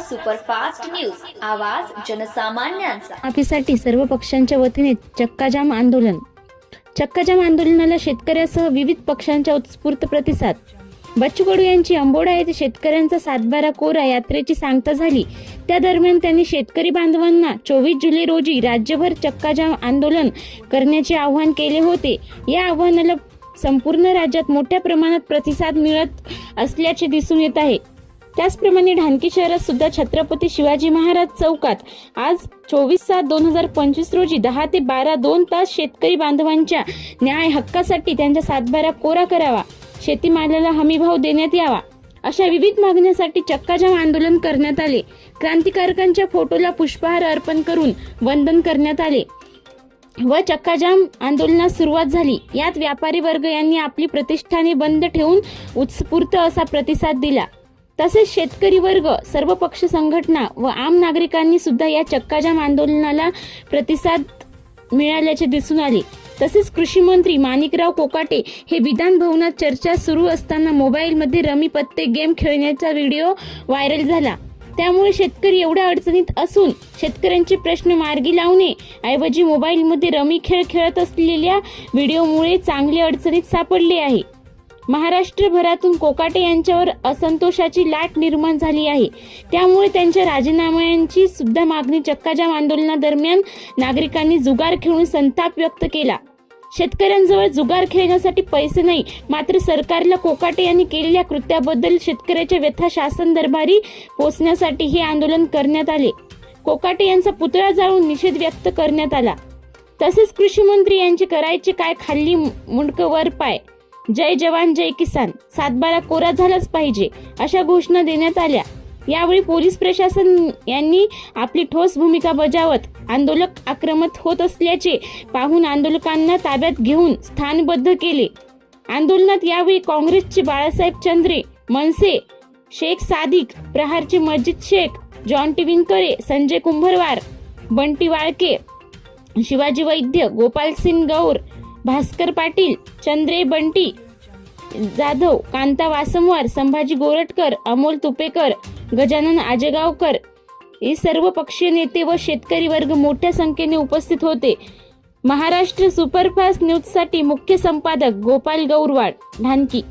Superfast news. आवाज जनसामान्यांचा. माफीसाठी सर्व पक्षांच्या वतीने चक्काजाम आंदोलन. चक्काजाम आंदोलनाला शेतकऱ्यासह विविध पक्षांचा उत्स्फूर्त प्रतिसाद. बच्चू कडू यांची अंबोडा येथे शेतकऱ्यांचा सातबारा कोरा यात्रेची सांगता झाली. त्या दरम्यान त्यांनी शेतकरी बांधवांना चोवीस जुलै रोजी राज्यभर चक्काजाम आंदोलन करण्याचे आवाहन केले होते. या आव्हानाला संपूर्ण राज्यात मोठ्या प्रमाणात प्रतिसाद मिळत असल्याचे दिसून येत आहे. त्याचप्रमाणे ढानकी शहरात सुद्धा छत्रपती शिवाजी महाराज चौकात आज चोवीस सात दोन हजार पंचवीस रोजी दहा ते बारा दोन तास शेतकरी बांधवांच्या न्याय हक्कासाठी त्यांचा सातबारा कोरा करावा. शेतीमालाला हमीभाव देण्यात यावा. अशा विविध मागण्यासाठी चक्काजाम आंदोलन करण्यात आले. क्रांतिकारकांच्या फोटोला पुष्पहार अर्पण करून वंदन करण्यात आले व चक्काजाम आंदोलनास सुरुवात झाली. यात व्यापारी वर्ग यांनी आपली प्रतिष्ठाने बंद ठेवून उत्स्फूर्त असा प्रतिसाद दिला. तसेच शेतकरी वर्ग सर्व पक्ष संघटना व आम नागरिकांनी सुद्धा या चक्काजाम आंदोलनाला प्रतिसाद मिळाल्याचे दिसून आले. तसेच कृषी मंत्री माणिकराव कोकाटे हे विधान भवनात चर्चा सुरू असताना मोबाईलमध्ये रमी पत्ते गेम खेळण्याचा व्हिडिओ व्हायरल झाला. त्यामुळे शेतकरी एवढ्या अडचणीत असून शेतकऱ्यांचे प्रश्न मार्गी लावणे ऐवजी मोबाईलमध्ये रमी खेळ खेळत असलेल्या व्हिडिओमुळे चांगले अडचणीत सापडले आहे. महाराष्ट्रभरातून कोकाटे यांच्यावर असंतोषाची लाट निर्माण झाली आहे. त्यामुळे त्यांच्या राजीनाम्यांची सुद्धा मागणी चक्काजाम आंदोलनादरम्यान नागरिकांनी जुगार खेळून संताप व्यक्त केला. शेतकऱ्यांजवळ जुगार खेळण्यासाठी पैसे नाही मात्र सरकारला कोकाटे यांनी केलेल्या कृत्याबद्दल शेतकऱ्याच्या व्यथा शासन दरबारी पोचण्यासाठी हे आंदोलन करण्यात आले. कोकाटे यांचा पुतळा जाळून निषेध व्यक्त करण्यात आला. तसेच कृषी मंत्री यांचे करायचे काय खाल्ली मुंडक वर पाय. जय जवान जय किसान. सातबारा कोरा झालाच पाहिजे अशा घोषणा देण्यात आल्या. यावेळी पोलीस प्रशासन यांनी आपली ठोस भूमिका बजावत आंदोलक आक्रमक होत असल्याचे पाहून आंदोलकांना ताब्यात घेऊन स्थानबद्ध केले. आंदोलनात यावेळी काँग्रेसचे बाळासाहेब चंद्रे मनसे शेख सादिक प्रहारचे मस्जिद शेख जॉन टिविनकरे संजय कुंभरवार बंटी वाळके शिवाजी वैद्य गोपाल सिंग गौर भास्कर पाटील चंद्रे बंटी जाधव कांता वासमवार संभाजी गोरटकर अमोल तुपेकर गजानन आजेगावकर हे सर्व पक्षीय नेते व शेतकरी वर्ग मोठ्या संख्येने उपस्थित होते. महाराष्ट्र सुपरफास्ट न्यूजसाठी मुख्य संपादक गोपाल गौरवाड ढानकी